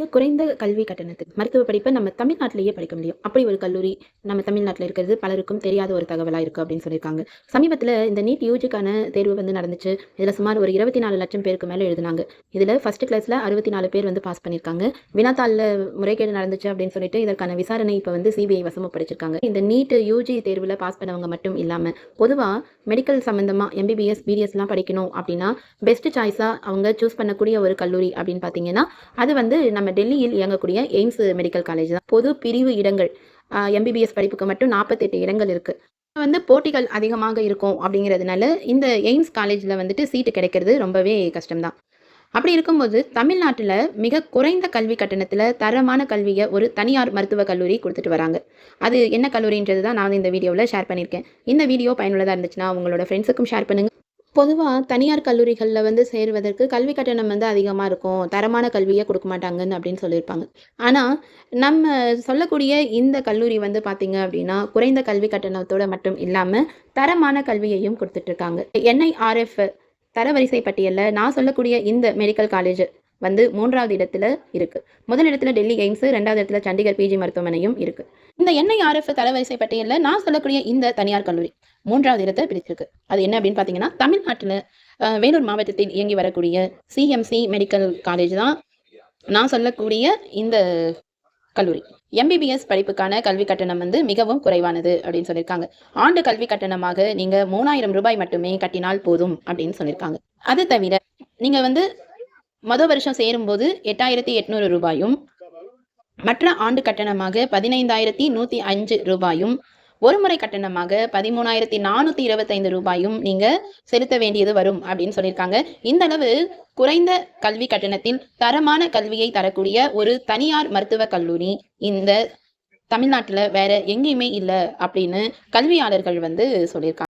மிக குறைந்த கல்வி கட்டணத்துக்கு. மருத்துவ படிப்பை நம்ம தமிழ்நாட்டிலேயே படிக்க முடியும். அப்படி ஒரு கல்லூரி நம்ம தமிழ்நாட்டில் இருக்கிறது பலருக்கும் தெரியாத ஒரு தகவலாக இருக்குது அப்படின்னு சொல்லியிருக்காங்க. சமீபத்தில் இந்த நீட் யூஜிக்கான தேர்வு வந்து நடந்துச்சு. இதில் சுமார் ஒரு இருபத்தி நாலு லட்சம் பேருக்கு மேலே எழுதினாங்க. இதில் ஃபர்ஸ்ட் கிளாஸில் அறுபத்தி நாலு பேர் வந்து பாஸ் பண்ணியிருக்காங்க. வினாத்தாளில் முறைகேடு நடந்துச்சு அப்படின்னு சொல்லிட்டு இதற்கான விசாரணை இப்போ வந்து சிபிஐ வசமப்படுத்திருக்காங்க இந்த நீட் யூஜி தேர்வில் பாஸ் பண்ணவங்க மட்டும் இல்லாமல் பொதுவாக மெடிக்கல் சம்மந்தமாக எம்பிபிஎஸ் பிடிஎஸ்லாம் படிக்கணும் அப்படின்னா பெஸ்ட் சாய்ஸாக அவங்க சூஸ் பண்ணக்கூடிய ஒரு கல்லூரி அப்படின்னு பார்த்தீங்கன்னா அது வந்து நம்ம டெல்லியில் இயங்கக்கூடிய எய்ம்ஸ் மெடிக்கல் காலேஜ் தான். பொது பிரிவு இடங்கள் எம்பிபிஎஸ் படிப்புக்கு மட்டும் நாற்பத்தெட்டு இடங்கள் இருக்குது வந்து போட்டிகள் அதிகமாக இருக்கும் அப்படிங்கிறதுனால இந்த எய்ம்ஸ் காலேஜில் வந்துட்டு சீட்டு கிடைக்கிறது ரொம்பவே கஷ்டம்தான் அப்படி இருக்கும்போது தமிழ்நாட்டில் மிக குறைந்த கல்வி கட்டணத்தில் தரமான கல்வியை ஒரு தனியார் மருத்துவக் கல்லூரி கொடுத்துட்டு வராங்க. அது என்ன கல்லூரின்றது தான் நான் இந்த வீடியோவில் ஷேர் பண்ணியிருக்கேன். இந்த வீடியோ பயனுள்ளதாக இருந்துச்சுன்னா உங்களோட ஃப்ரெண்ட்ஸுக்கும் ஷேர் பண்ணுங்கள் பொதுவாக தனியார் கல்லூரிகளில் வந்து சேருவதற்கு கல்வி கட்டணம் வந்து அதிகமாக இருக்கும். தரமான கல்வியை கொடுக்க மாட்டாங்கன்னு அப்படின்னு சொல்லியிருப்பாங்க. ஆனால் நம்ம சொல்லக்கூடிய இந்த கல்லூரி வந்து பார்த்திங்க அப்படின்னா குறைந்த கல்வி கட்டணத்தோட மட்டும் இல்லாமல் தரமான கல்வியையும் கொடுத்துட்ருக்காங்க. என்ஐஆர்எஃப் தரவரிசை பட்டியலில் நான் சொல்லக்கூடிய இந்த மெடிக்கல் காலேஜ் வந்து மூன்றாவது இடத்துல இருக்குது முதல் இடத்துல டெல்லி எய்ம்ஸு ரெண்டாவது இடத்துல சண்டிகர் பிஜி மருத்துவமனையும் இருக்குது இந்த என்ஐஆர்எஃப் தரவரிசை பட்டியலில் நான் சொல்லக்கூடிய இந்த தனியார் கல்லூரி மூன்றாவது இடத்தை பிடிச்சிருக்கு அது என்ன அப்படின்னு பார்த்தீங்கன்னா தமிழ்நாட்டில் வேலூர் மாவட்டத்தில் இயங்கி வரக்கூடிய சிஎம்சி மெடிக்கல் காலேஜ் தான் நான் சொல்லக்கூடிய இந்த கல்லூரி. எம்பிபிஎஸ் படிப்புக்கான கல்வி கட்டணம் வந்து மிகவும் குறைவானது அப்படின்னு சொல்லியிருக்காங்க. ஆண்டு கல்வி கட்டணமாக நீங்க மூணாயிரம் ரூபாய் மட்டுமே கட்டினால் போதும் அப்படின்னு சொல்லியிருக்காங்க. அது தவிர நீங்க வந்து மொதல் வருஷம் சேரும்போது எட்டாயிரத்தி எட்நூறு ரூபாயும் மற்ற ஆண்டு கட்டணமாக பதினைந்தாயிரத்தி நூற்றி அஞ்சு ரூபாயும் ஒருமுறை கட்டணமாக பதிமூணாயிரத்தி நானூற்றி இருபத்தைந்து ரூபாயும் நீங்கள் செலுத்த வேண்டியது வரும் அப்படின்னு சொல்லியிருக்காங்க. இந்த அளவு குறைந்த கல்வி கட்டணத்தில் தரமான கல்வியை தரக்கூடிய ஒரு தனியார் மருத்துவக் கல்லூரி இந்த தமிழ்நாட்டில் வேற எங்கேயுமே இல்லை அப்படின்னு கல்வியாளர்கள் வந்து சொல்லியிருக்காங்க.